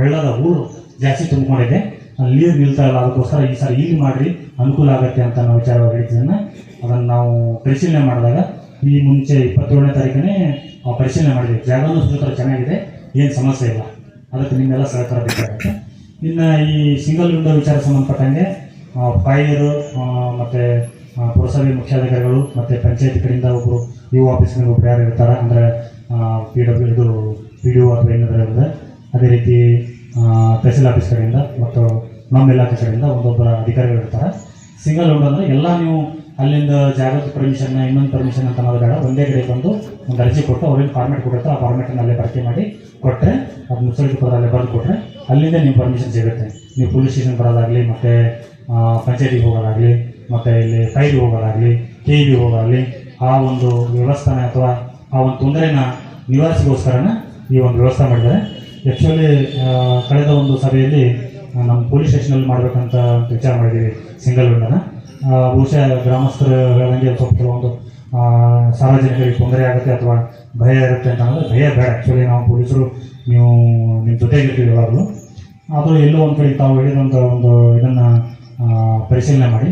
ಹಳ್ಳದ ಊರು ಜಾಸ್ತಿ ತುಂಬಿಕೊಂಡಿದೆ. ಅಲ್ಲಿ ನೀರು ನಿಲ್ತಾ ಇಲ್ಲ. ಅದಕ್ಕೋಸ್ಕರ ಈ ಸಾರಿ ಇಲ್ಲಿ ಮಾಡ್ರಿ. ಅನುಕೂಲ ಆಗುತ್ತೆ ಅಂತ ನಾವು ವಿಚಾರ ಹೇಳಿದ್ದನ್ನು ಅದನ್ನು ನಾವು ಪರಿಶೀಲನೆ ಮಾಡಿದಾಗ ಈ ಮುಂಚೆ ಇಪ್ಪತ್ತೇಳನೇ ತಾರೀಕನೇ ಪರಿಶೀಲನೆ ಮಾಡಿದ್ವಿ. ಜಾಗನೂ ಸುಧಾರ ಚೆನ್ನಾಗಿದೆ. ಏನು ಸಮಸ್ಯೆ ಇಲ್ಲ. ಅದಕ್ಕೆ ನಿಮ್ಮೆಲ್ಲ ಸಹಕಾರ ಬೇಕಾಗುತ್ತೆ. ಇನ್ನು ಈ ಸಿಂಗಲ್ ವಿಂಡೋ ವಿಚಾರ ಸಂಬಂಧಪಟ್ಟಂಗೆ ಫೈರು ಮತ್ತು ಪುರಸಭೆ ಮುಖ್ಯಾಧಿಕಾರಿಗಳು ಮತ್ತು ಪಂಚಾಯತ್ ಕಡೆಯಿಂದ ಒಬ್ಬರು ಯು ಆಫೀಸ್ನಲ್ಲಿ ಒಬ್ಬರು ಯಾರು ಇರ್ತಾರೆ, ಅಂದರೆ ಪಿ ಡಬ್ಲ್ಯೂ ಇದು ಪಿ ಡಿ ಒ ಅಥವಾ ಏನಾದರೂ ಅದೇ ರೀತಿ ತಹಸೀಲ್ ಆಫೀಸ್ ಕಡೆಯಿಂದ ಮತ್ತು ನಮ್ಮ ಇಲಾಖೆ ಕಡೆಯಿಂದ ಒಂದೊಬ್ಬರ ಅಧಿಕಾರಿಗಳು ಇರ್ತಾರೆ. ಸಿಂಗಲ್ ರೋಡ್ ಅಂದರೆ ಎಲ್ಲ ನೀವು ಅಲ್ಲಿಂದ ಜಾಗದ ಪರ್ಮಿಷನ್ನ ಇನ್ನೊಂದು ಪರ್ಮಿಷನ್ ಅಂತ ಅನ್ನೋದು ಬೇಡ ಒಂದೇ ಕಡೆ ಬಂದು ಒಂದು ಅರ್ಜಿ ಕೊಟ್ಟು ಅವ್ರಿಗೆ ಫಾರ್ಮೆಟ್ ಕೊಡುತ್ತೆ ಆ ಫಾರ್ಮೆಟನ್ನು ಅಲ್ಲೇ ಭರ್ತಿ ಮಾಡಿ ಕೊಟ್ಟರೆ ಅದು ಮುಚ್ಚಳಿಕೆ ಕೊಡೋದು ಅಲ್ಲೇ ಬರೆದು ಕೊಟ್ಟರೆ ಅಲ್ಲಿಂದ ನೀವು ಪರ್ಮಿಷನ್ ಸಿಗುತ್ತೆ. ನೀವು ಪೊಲೀಸ್ ಸ್ಟೇಷನ್ ಬರೋದಾಗಲಿ ಮತ್ತು ಪಂಚಾಯತಿಗೆ ಹೋಗೋದಾಗಲಿ ಮತ್ತು ಇಲ್ಲಿ ಫೈಲ್ಗೆ ಹೋಗೋದಾಗಲಿ ಕೆ ಬಿ ಹೋಗೋದಾಗಲಿ ಆ ಒಂದು ವ್ಯವಸ್ಥಾನ ಅಥವಾ ಆ ಒಂದು ತೊಂದರೆನ ನಿವಾರಿಸಿಗೋಸ್ಕರನ ಈ ಒಂದು ವ್ಯವಸ್ಥೆ ಮಾಡಿದ್ದಾರೆ. ಆ್ಯಕ್ಚುಲಿ ಕಳೆದ ಒಂದು ಸಭೆಯಲ್ಲಿ ನಮ್ಮ ಪೊಲೀಸ್ ಸ್ಟೇಷನಲ್ಲಿ ಮಾಡಬೇಕಂತ ವಿಚಾರ ಮಾಡಿದ್ದೀವಿ ಸಿಂಗಲ್ ವಿಂಡೋನ ಬಹುಶಃ ಗ್ರಾಮಸ್ಥರು ಹೇಳಂಗೆ ಸ್ವಲ್ಪ ಕೆಲವೊಂದು ಸಾರ್ವಜನಿಕರಿಗೆ ತೊಂದರೆ ಆಗುತ್ತೆ ಅಥವಾ ಭಯ ಇರುತ್ತೆ ಅಂತ ಅಂದರೆ ಭಯ ಬೇಡ. ಆ್ಯಕ್ಚುಲಿ ನಾವು ಪೊಲೀಸರು, ನೀವು, ನಿಮ್ಮ ಜೊತೆಗಿರ್ತೀವಿ ಯಾವಾಗಲೂ ಆದರೂ ಎಲ್ಲೋ ಒಂದು ಕಡೆ ತಾವು ಹೇಳಿದಂಥ ಒಂದು ಇದನ್ನು ಪರಿಶೀಲನೆ ಮಾಡಿ.